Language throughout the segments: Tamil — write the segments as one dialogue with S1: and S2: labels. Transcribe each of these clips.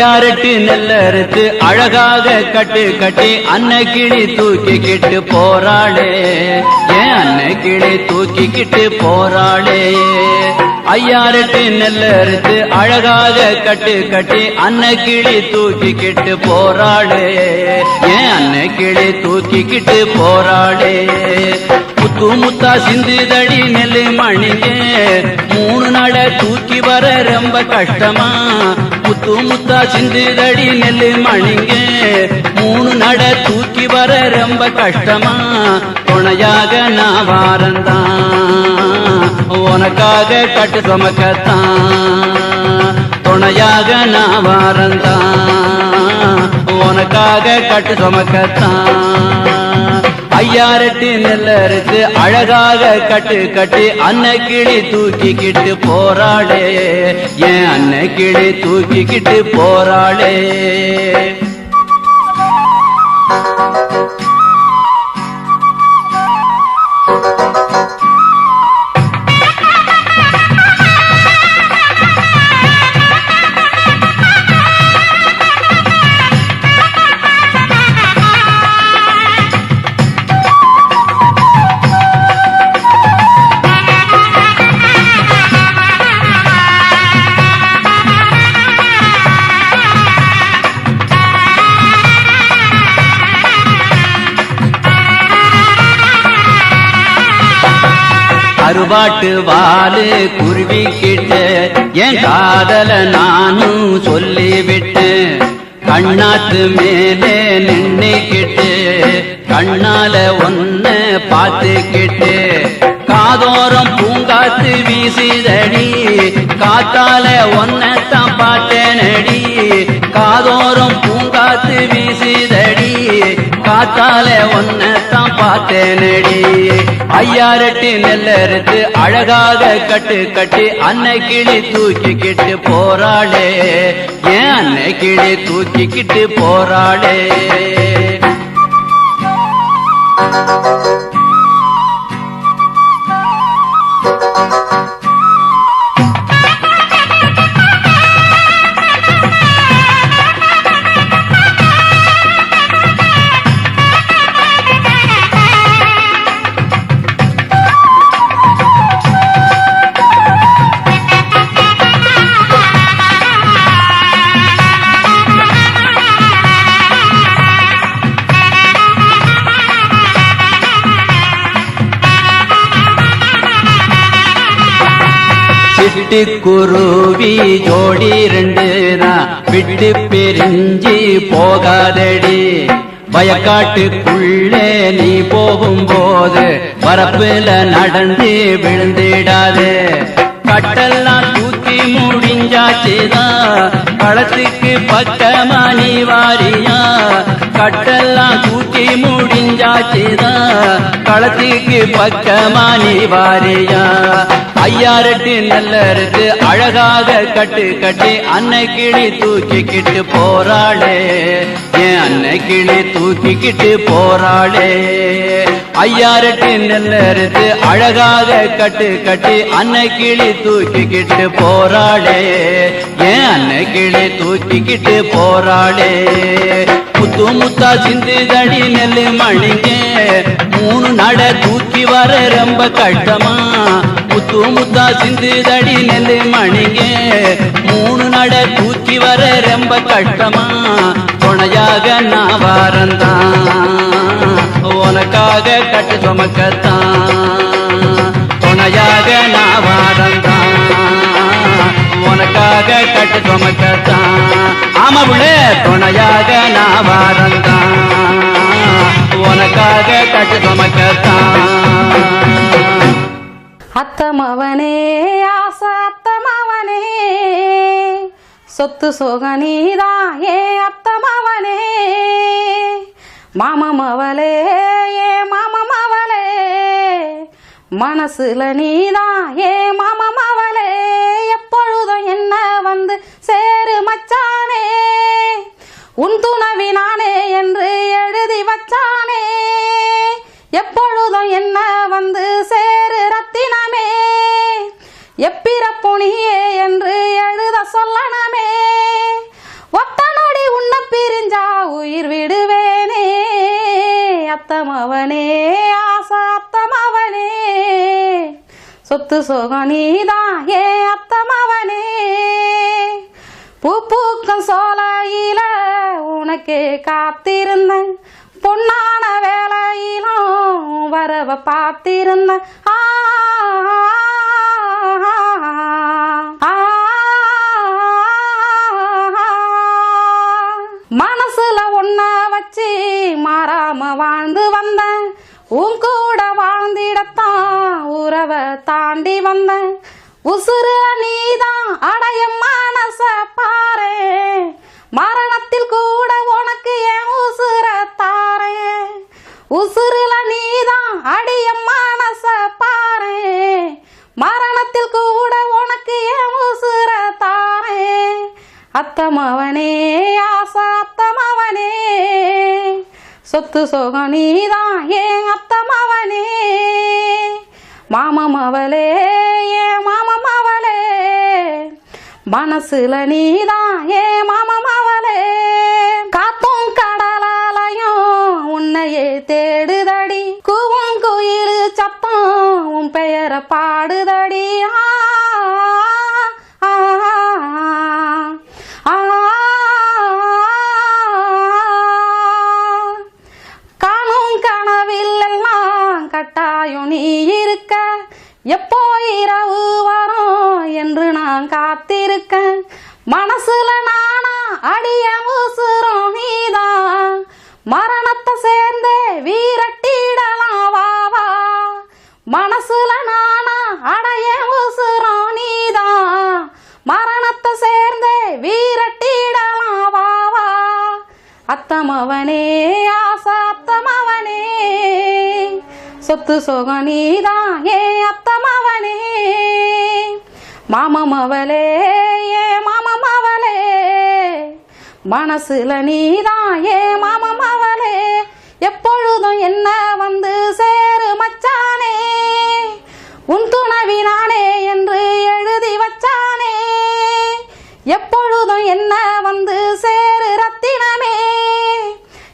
S1: ஐயாரெட்டு நெல்லறுத்து அழகாக கட்டு கட்டி அன்ன கிளி தூக்கிக்கிட்டு போராளே ஏன் அன்ன கிளி தூக்கிக்கிட்டு போராளே ஐயாரட்டு நெல்லறுத்து அழகாக கட்டு கட்டி அன்ன கிளி தூக்கிக்கிட்டு போராளே ஏன் அன்ன கிளி தூக்கிக்கிட்டு போராளே முத்து முத்தா சிந்துதடி நெல்லு மணிங்க. மூணு நட தூக்கி வர ரொம்ப கஷ்டமா. முத்து முத்தா சிந்துதடி நெல்லு மணிங்க. மூணு நட தூக்கி வர ரொம்ப கஷ்டமா. துணையாக நான் வாரந்தான் உனக்காக கட்டு சுமக்கத்தான் துணையாக நான் வாரந்தான் உனக்காக கட்டு சுமக்கத்தான் ஐயாரெட்டு நெல்லறுத்து அழகாக கட்டு கட்டி அன்னை கிளி தூக்கிக்கிட்டு போராளே என் அன்னை கிளி தூக்கிக்கிட்டு போராளே அறுபாட்டு வாலு குருவிக்கிட்ட என் காதல நானும் சொல்லிவிட்டேன் கண்ணாத்து மேலே நின்னுக்கிட்டு கண்ணால ஒன்ன பார்த்துக்கிட்டு காதோரம் பூங்காத்து வீசுதடி காத்தால ஒன்னத்தான் பார்த்தேனடி காதோரம் பூங்காத்து வீசுதடி காத்தால ஒன்னத்தான் பார்த்தேனடி. ஐயாரெட்டு நெல்லறுத்து அழகாக கட்டு கட்டி அன்னை கிளி தூக்கிக்கிட்டு போராளே ஏன் அன்னை கிளி தூக்கிக்கிட்டு போராளே விட்டு குருவி ஜோடி ரெண்டு தான். விட்டு பிரிஞ்சு போகாதடி. வயக்காட்டுக்குள்ளே நீ போகும்போது பரப்புல நடந்து விழுந்திடாது. கட்டெல்லாம் தூக்கி முடிஞ்சாச்சுதான். களத்துக்கு பக்கமா நீ வாரியா? கட்டெல்லாம் தூக்கி முடிஞ்சாச்சுதான் களத்துக்கு பக்கமா நீ வாரியா? ஐயாரெட்டு இருக்கு அழகாக கட்டு கட்டி அன்னை கிளி தூக்கிக்கிட்டு போராளே என் அன்னை கிளி தூக்கிக்கிட்டு போராளே ஐயாரெட்டு நெல்லறுத்து அழகாக கட்டு கட்டி அன்னை கிளி தூக்கிக்கிட்டு போராளே ஏன் அன்னை கிளி தூக்கிக்கிட்டு போராளே முத்து முத்தா சிந்து தடி நெல்லு மணிங்க. மூணு நட தூக்கி வர ரொம்ப கட்டமா முத்து முத்தா சிந்து தடி நெல்லு மணிங்க. மூணு நட தூக்கி வர ரொம்ப கட்டமா துணையாக நான் வாரந்தான். உனக்காக கட்டு சுமக்கத்தான். துணையாக நான் வாரந்தான் உனக்காக கட்டு சுமக்கத்தான். ஆமா உள்ளே துணையாக நான் வாரந்தான் உனக்காக கட்டு சுமக்கத்தான்.
S2: அத்தமவனே ஆசை அத்தமவனே. சொத்து சோகனீதான் ஏ அத்தமவனே. மாமமவளே ஏ மாமமவளே. மனசுல நீதான் ஏ மாமமவளே. எப்பொழுதும் என்ன வந்து சேரு மச்சானே. உன் துணவி நானே என்று எழுதி வச்சானே. எப்பொழுதும் என்ன வந்து சேரு ரத்தினமே. எப்பிறப்புனியே என்று எழுத ஒத்த உன்னை பிரிஞ்சா உயிர் விடுவேனே. அத்தமவனே ஆசா அத்தமவனே. சொத்து சோகம் நீதான் ஏ அத்தமவனே. பூப்பூக்கும் சோலையில உனக்கே காத்திருந்தேன். பொன்னான வேலையிலும் வரவ பார்த்திருந்தேன். ஆ, சோகம் நீதான் ஏன் அத்தமவனே மாமமவளே ஏன் மாமமவளே மனசுல நீதான் ஏன் மாமமவளே காத்தும் கடலாலயம் உன்னையே தேடுதடி. கூவும் குயில் சத்தம் உன் பெயரை பாடுதடி. ஆ, சொத்து சோகம் நீதான் ஏ அத்தமவனே. மாமமவளே ஏ மாமமவளே. மனசுல நீதான் ஏ மாமமவளே. எப்பொழுதும் என்ன வந்து சேரு மச்சானே. உன் துணவி நானே என்று எழுதி வச்சானே. எப்பொழுதும் என்ன வந்து சேரு ரத்தினமே.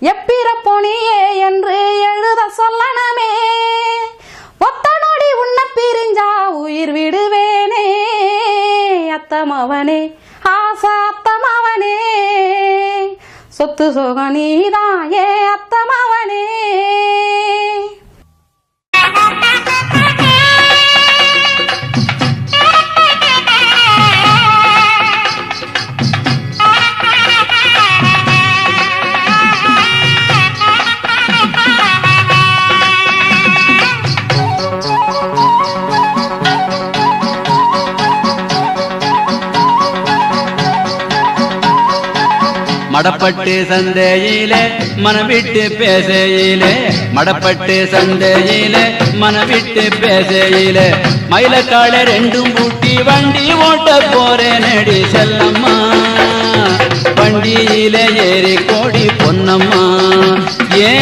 S2: எப்பிறப்பொனியே என்று எழுத சொல்லணுமே ஆசாத்தமவனே ஆசாத்தமவனே சொத்து சோகம் நீதான் ஏ அத்தமவனே.
S1: மடப்பட்டு சந்தையிலே மனவிட்டு பேசையிலே. மடப்பட்டு சந்தையிலே மனவிட்டு பேசையிலே. மயிலக்கால ரெண்டும் பூட்டி வண்டி ஓட்ட போறேன் நடி செல்லம்மா. வண்டியில ஏறி கோடி பொன்னம்மா. ஏ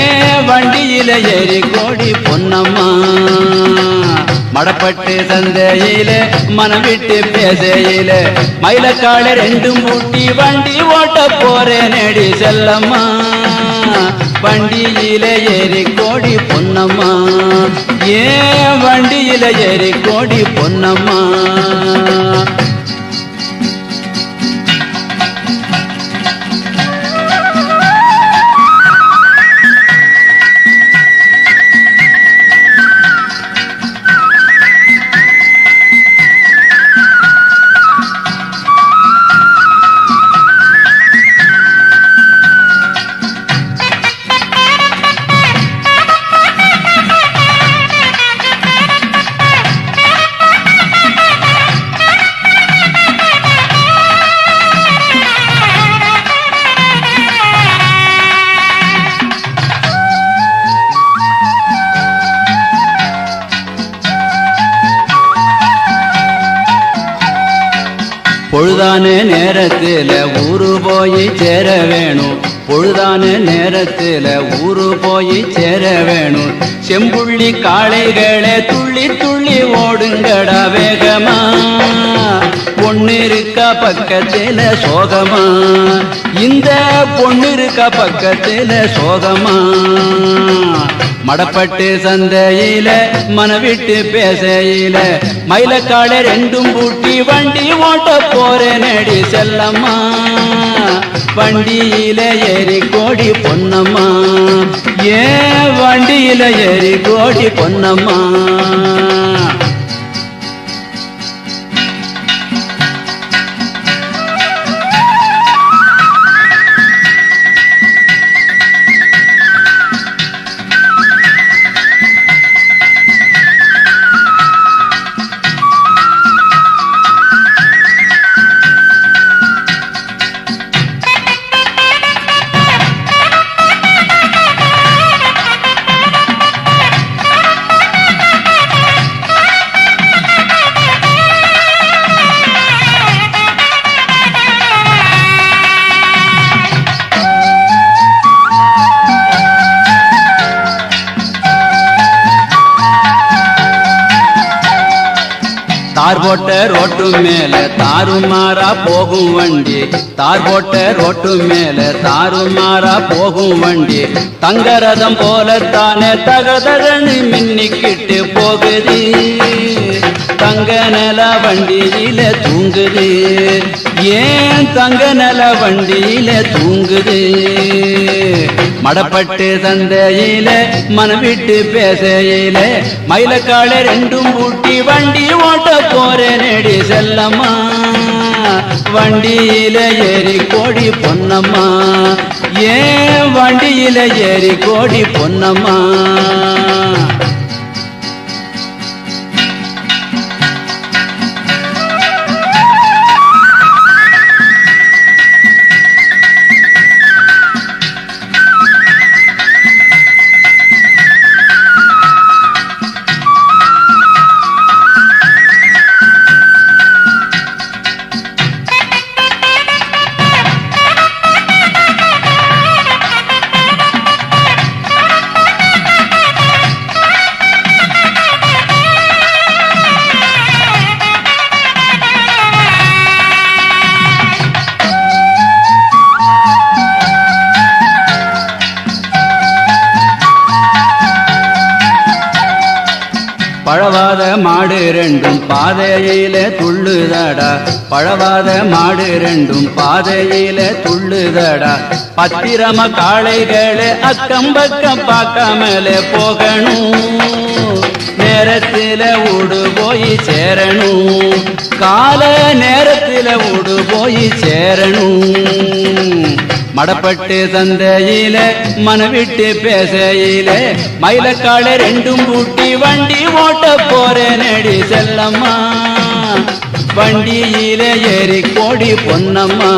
S1: வண்டியில ஏறி கோடி பொன்னம்மா. மடப்பட்டு சந்தையிலே மனம் விட்டு பேசையில மயிலக்கால ரெண்டும் பூட்டி வண்டி ஓட்ட போறேன் நெடி செல்லம்மா. வண்டியில ஏறி கோடி பொன்னம்மா. ஏன் வண்டியில ஏறி கோடி பொன்னம்மா. நேரத்துல ஊரு போய் சேர வேணும். செம்புள்ளி காளைகளை துள்ளி துள்ளி ஓடுங்கடா வேகமா. பொண்ணு இருக்கா பக்கத்துல சோகமா. இந்த பொண்ணு இருக்கா பக்கத்துல சோகமா. மடப்பட்டு சந்தையில மனவிட்டு பேசையில. மயிலக்கால ரெண்டும் பூட்டி வண்டி ஓட்ட போறேனடி செல்லம்மா. வண்டியில ஏறி கோடி பொன்னம்மா. ஏ வண்டியில ஏறி கோடி பொன்னம்மா. தாறுமாறா போகும் வண்டி. தார் போட்ட ரோட்டு மேல தாறுமாறா போகும் வண்டி. தங்கரதம் போலத்தானே தகதகன்னு மின்னிக்கிட்டு போகுது. தங்க நல வண்டியில தூங்குது. ஏன் தங்க நல வண்டியில தூங்குது? மடப்பட்டு சந்தையில மனம் விட்டு பேசையில மயிலக்கால ரெண்டும் பூட்டி வண்டி ஓட்ட போறேனடி செல்லம்மா. வண்டியில ஏறி கோடி பொன்னம்மா. ஏன் வண்டியில ஏறி கோடி பொன்னம்மா? பாதையில துள்ளுதடா. பத்திரம காளைகளை அக்கம் பக்கம் பார்க்காமல போகணும். நேரத்தில ஊடு போய் சேரணும். கால நேரத்தில ஊடு போய் சேரணும். மடப்பட்டு சந்தையில மனவிட்டு பேசையில மயிலக்கால ரெண்டும் பூட்டி வண்டி ஓட்ட போற நடி செல்லம்மா. வண்டியில ஏறி கோடி பொன்னம்மா.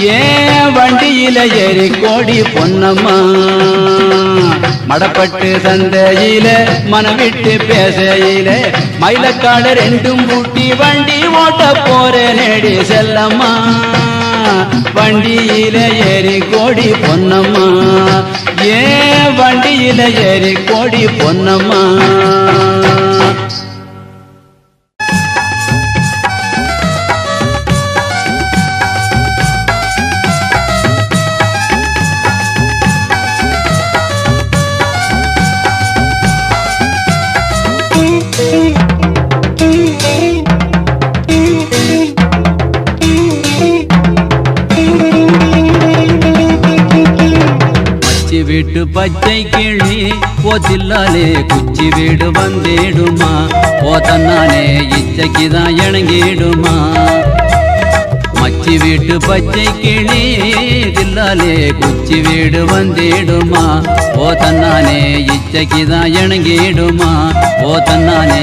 S1: ஏன் வண்டியில ஏறி கோடி பொன்னம்மா. மடப்பட்டு சந்தையில மனவிட்டு பேசையில மயிலக்காடு ரெண்டும் பூட்டி வண்டி ஓட்ட போறேனடி செல்லம்மா. வண்டியில ஏறி கோடி பொன்னம்மா. ஏன் வண்டியில ஏறி கோடி பொன்னம்மா. வீட்டு பச்சை கிளி போத்தில்லாலே குச்சி வீடு வந்தேடுமா? போத்தன்னாலே இச்சைக்குதான் இணங்கிடுமா? மச்சி வீட்டு பச்சை கிளி தில்லாலே குச்சி வீடு வந்திடுமா? ஓ தன்னானே இச்சைக்குதான் இணங்கிடுமா? ஓ தன்னானே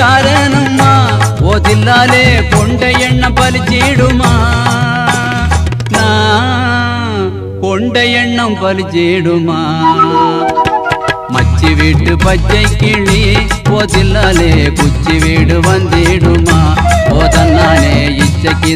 S1: வேலைக்காரனம்மா ஓ தில்லாலே கொண்ட எண்ணம் பலிச்சிடுமா நான் கொண்ட எண்ணம் பலிச்சிடுமா மச்சி வீட்டு பச்சை கிளி ஓ தில்லாலே குச்சி வீடு வந்திடுமா. ஓ தன்னானே இச்சைக்கு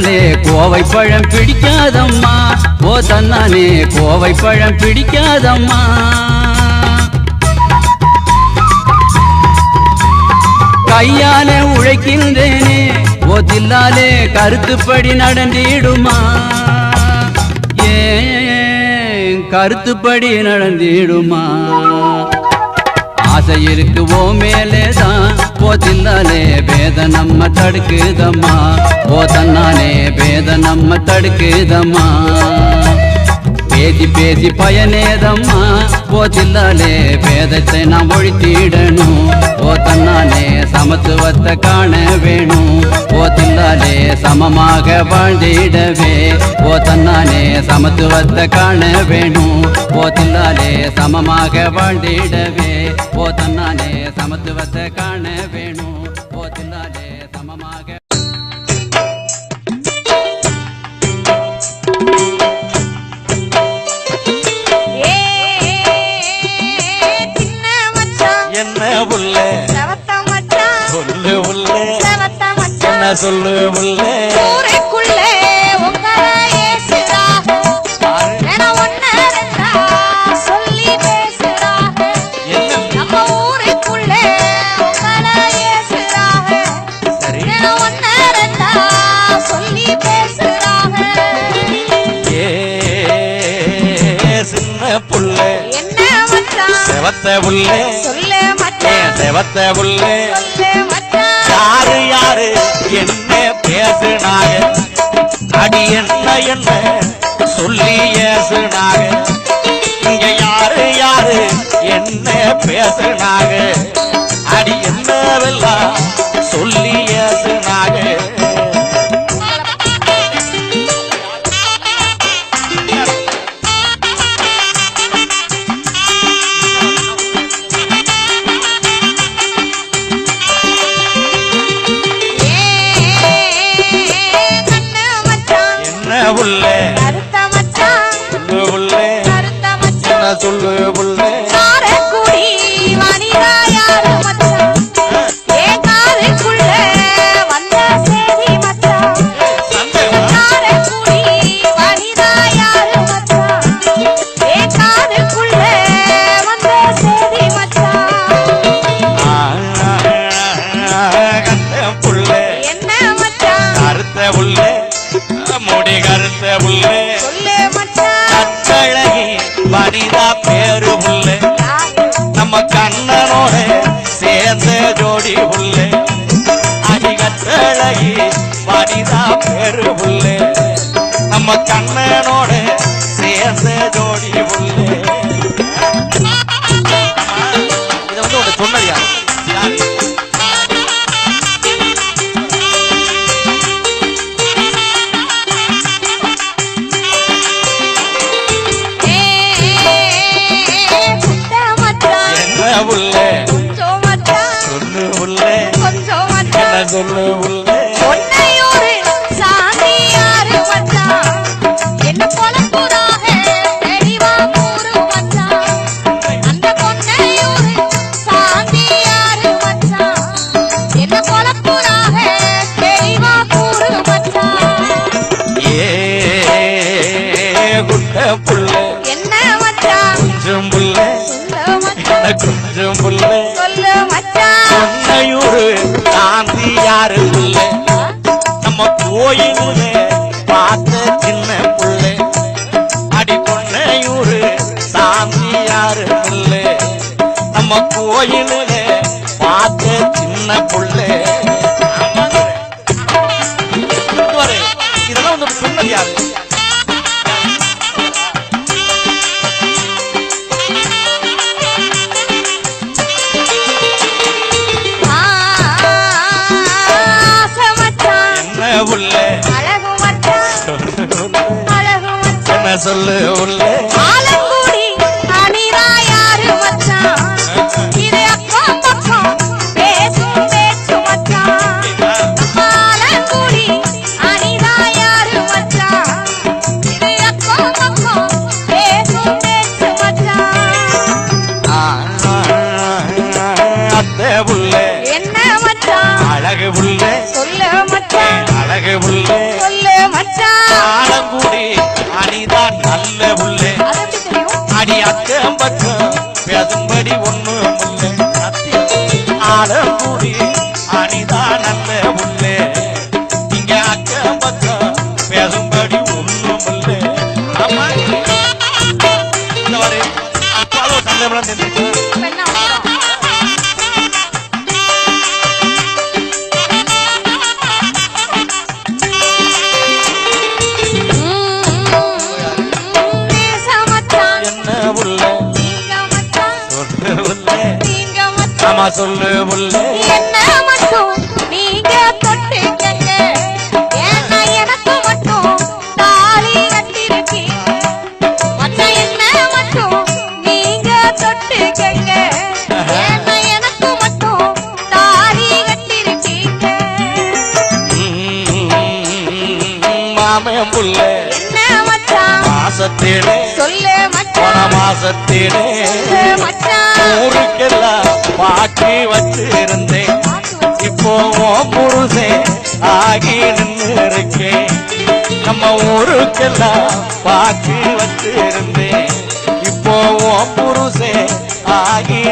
S1: தில்லாலே கோவை பழம் பிடிக்காதம்மா. ஓ தன்னானே கோவை பழம் பிடிக்காதம்மா. கையாலே உழைக்கின்றேனே ஓ தில்லாலே கருத்துப்படி நடந்திடுமா. ஏன் கருத்துப்படி நடந்திடுமா. ஆசை இருக்கு ஓ மேலேதான். ஓ தில்லாலே வேத நம்ம தடுக்குதம்மா. ஓ தன்னாலே வேத நம்ம தடுக்குதம்மா. பேசி பேசி பயனேதம்மா. ஓ தில்லாலே வேதத்தை நாம் ஒழித்திடணும். ஓ தன்னாலே சமத்துவத்தை காண வேணும். ஓ தில்லாலே சமமாக வாழ்ந்திடவே. ஓ தன்னாலே சமத்துவத்தை காண வேணும். ஓ தில்லாலே சமமாக வாழ்ந்திடவே. ஓ தன்னாலே சமத்துவத்தை காண வேணும்.
S3: செவத்த
S4: சொல்லு ஏ
S3: மச்சான்
S4: செவத்த புள்ள
S3: சொல்லு மச்சான்
S4: யாரு யாரு? என்ன பேசுனாங்க? அடி என்ன என்ன? சொல்லி ஏசுனாங்க. இங்க யாரு யாரு? என்ன பேசுனாங்க? அடி என்னவெல்லாம் சொல்லி ஏசுனாங்க? சொல்லு புள்ள. கண்ணனோட சேர்ந்த ஜோடி உள்ளே. அடிகத்தழகி கட்டழகி பெரு உள்ளே. நம்ம கண்ணனோ
S3: குட்ட
S4: புள்ள. என்ன
S3: மச்சான்?
S4: கொஞ்சம் புள்ள.
S3: என்ன
S4: கொஞ்சம் புள்ள.
S3: சொல்லு மச்சான்.
S4: பொன்னையூரு காந்தி யாரு புள்ள நம்ம கோயிலூரு பார்த்த சின்ன புள்ள. அடி பொன்னையூரு சாந்தி யாரு நம்ம கோயிலூரு பார்த்த சின்ன புள்ள. இதெல்லாம் வந்து சொன்னது யாரு? சொல்லு உள்ளே
S3: பக்கம்
S4: பேசும்படி ஒண்ணு முல்லை ஆமா இந்த வரை அப்பாலோ நல்ல தெரிஞ்சு
S3: இப்ப என்ன
S4: மச்சாமே புள்ள
S3: மாசத்தேனே
S4: சொல்லு
S3: மச்சான். மாசத்தேனே
S4: ஊருக்கெல்லாம் பாட்டி வச்சிருந்தேன். இப்போ புருஷே ஆகி நின்று இருக்கேன் நம்ம ஊருக்கெல்லாம் பாட்டி வச்சிருந்தேன். இப்போ புருஷே ஆகி